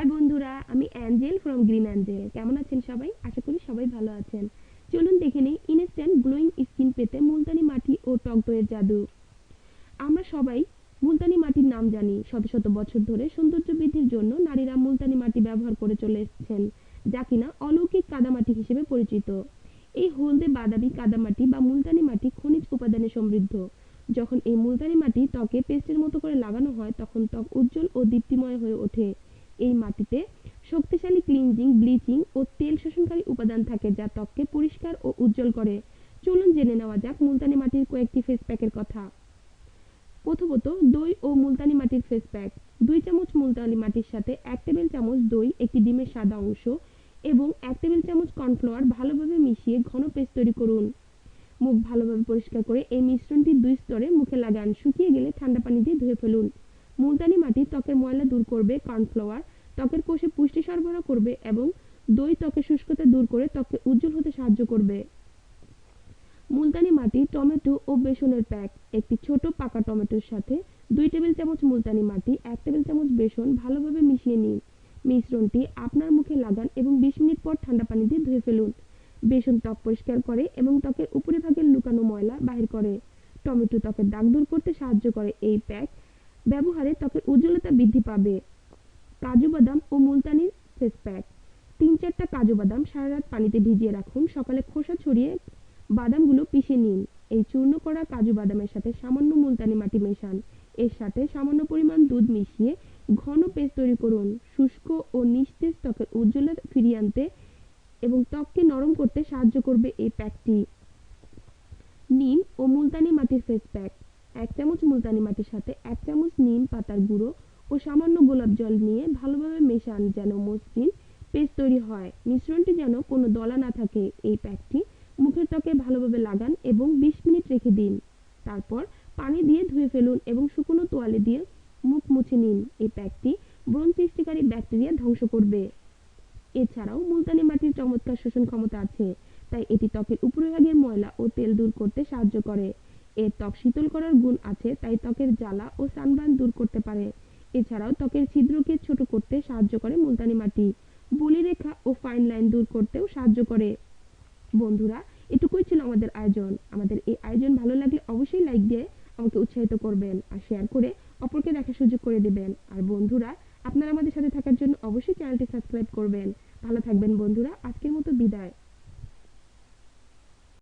High বন্ধুরা, আমি Angel from green Angel কেমন আছেন সবাই? আশা করি সবাই ভালো আছেন। চলুন দেখে নিই ইনস্ট্যান্ট গ্লোয়িং স্কিন পেতে মুলতানি মাটি ও টক দইয়ের জাদু। আমরা সবাই মুলতানি মাটির নাম জানি। শত শত বছর ধরে সৌন্দর্য বৃদ্ধির জন্য নারীরা মুলতানি মাটি ব্যবহার করে চলে এসেছেন, যা কিনা অলৌকিক কাদামাটি হিসেবে পরিচিত। এই হলদে বাদামি কাদামাটি বা মুলতানি মাটি খনিজ উপাদানে সমৃদ্ধ। যখন এই মুলতানি মাটি ত্বকে পেস্টের মতো করে লাগানো হয়, তখন ত্বক উজ্জ্বল ও দীপ্তিময় হয়ে ওঠে। এই মাটিতে শক্তিশালী ক্লিনজিং, ব্লিচিং ও তেল শোষণকারী উপাদান থাকে যা ত্বককে পরিষ্কার ও উজ্জ্বল করে। চলুন জেনে নেওয়া যাক মুলতানি মাটির কয়েকটি ফেস প্যাকের কথা। প্রথমত, দই ও মুলতানি মাটির ফেস প্যাক দুই চামচ মুলতানি মাটির সাথে এক টেবিল চামচ দই, একটি ডিমের সাদা অংশ এবং এক টেবিল চামচ কর্নফ্লাওয়ার ভালোভাবে মিশিয়ে ঘন পেস্ট তৈরি করুন। মুখ ভালোভাবে পরিষ্কার করে এই মিশ্রণটি দুই স্তরে মুখে লাগান। শুকিয়ে গেলে ঠান্ডা পানি দিয়ে ধুয়ে ফেলুন। মুলতানি মাটি ত্বকের ময়লা দূর করবে কর্নফ্লাওয়ার, ত্বকের কোষে পুষ্টি সরবরাহ করবে এবং দই ত্বকের শুষ্কতা দূর করে ত্বককে উজ্জ্বল হতে সাহায্য করবে। মুলতানি মাটি টমেটো ও বেসনের প্যাক, একটি ছোট পাকা টমেটোর সাথে দুই টেবিল চামচ মুলতানি মাটি, এক টেবিল চামচ বেসন ভালোভাবে মিশিয়ে নিন। মিশ্রণটি আপনার মুখে লাগান এবং বিশ মিনিট পর ঠান্ডা পানি দিয়ে ধুয়ে ফেলুন। বেসন ত্বক পরিষ্কার করে এবং ত্বকের উপরিভাগের লুকানো ময়লা বাহির করে। টমেটো ত্বকের দাগ দূর করতে সাহায্য করে এই প্যাক। ব্যবহারে ত্বকের উজ্জ্বলতা বৃদ্ধি পাবে। কাজু বাদাম ও মুলতানির ফেস প্যাক তিন চারটা কাজু বাদাম সারা রাত পানিতে ভিজিয়ে রাখুন। সকালে খোসা ছড়িয়ে বাদামগুলো পিষে নিন। এই চূর্ণ করা কাজু বাদামের সাথে সামান্য মুলতানি মাটি মেশান। এর সাথে সামান্য পরিমাণ দুধ মিশিয়ে ঘন পেস্ট তৈরি করুন। শুষ্ক ও নিস্তেজ ত্বকের উজ্জ্বলতা ফিরিয়ে আনতে এবং ত্বককে নরম করতে সাহায্য করবে এই প্যাকটি নিম ও মুলতানি মাটির ফেস প্যাক এক চামচ মুলতানি মাটির সাথে এক চামচ নিম পাতার গুঁড়ো ও সামান্য গোলাপ জল নিয়ে ভালোভাবে মেশান যেন মসৃণ পেস্ট তৈরি হয়। মিশ্রণটি যেন কোনো দলা না থাকে এই প্যাকটি। মুখের ত্বকে ভালোভাবে লাগান এবং বিশ মিনিট রেখে দিন। তারপর পানি দিয়ে ধুয়ে ফেলুন এবং শুকনো তোয়ালে দিয়ে মুখ মুছে নিন। এই প্যাকটি ব্রণ সৃষ্টিকারী ব্যাকটেরিয়া ধ্বংস করবে। এছাড়াও মুলতানি মাটির চমৎকার শোষণ ক্ষমতা আছে, তাই এটি ত্বকের উপরিভাগের ময়লা ও তেল দূর করতে সাহায্য করে। এর ত্বক শীতল করার গুণ আছে, তাই ত্বকের জ্বালা ও সানবার্ন দূর করতে পারে। এছাড়াও ত্বকের ছিদ্রকে ছোট করতে সাহায্য করে মুলতানি মাটি। বলি রেখা ও ফাইন লাইন দূর করতেও সাহায্য করে। বন্ধুরা, এটুকুই ছিল আমাদের আয়োজন। আমাদের এই আয়োজন ভালো লাগলে অবশ্যই লাইক দিয়ে আমাকে উৎসাহিত করবেন আর শেয়ার করে অপরকে দেখার সুযোগ করে দেবেন। আর বন্ধুরা, আপনারা আমাদের সাথে থাকার জন্য অবশ্যই চ্যানেলটি সাবস্ক্রাইব করবেন। ভালো থাকবেন বন্ধুরা, আজকের মতো বিদায়।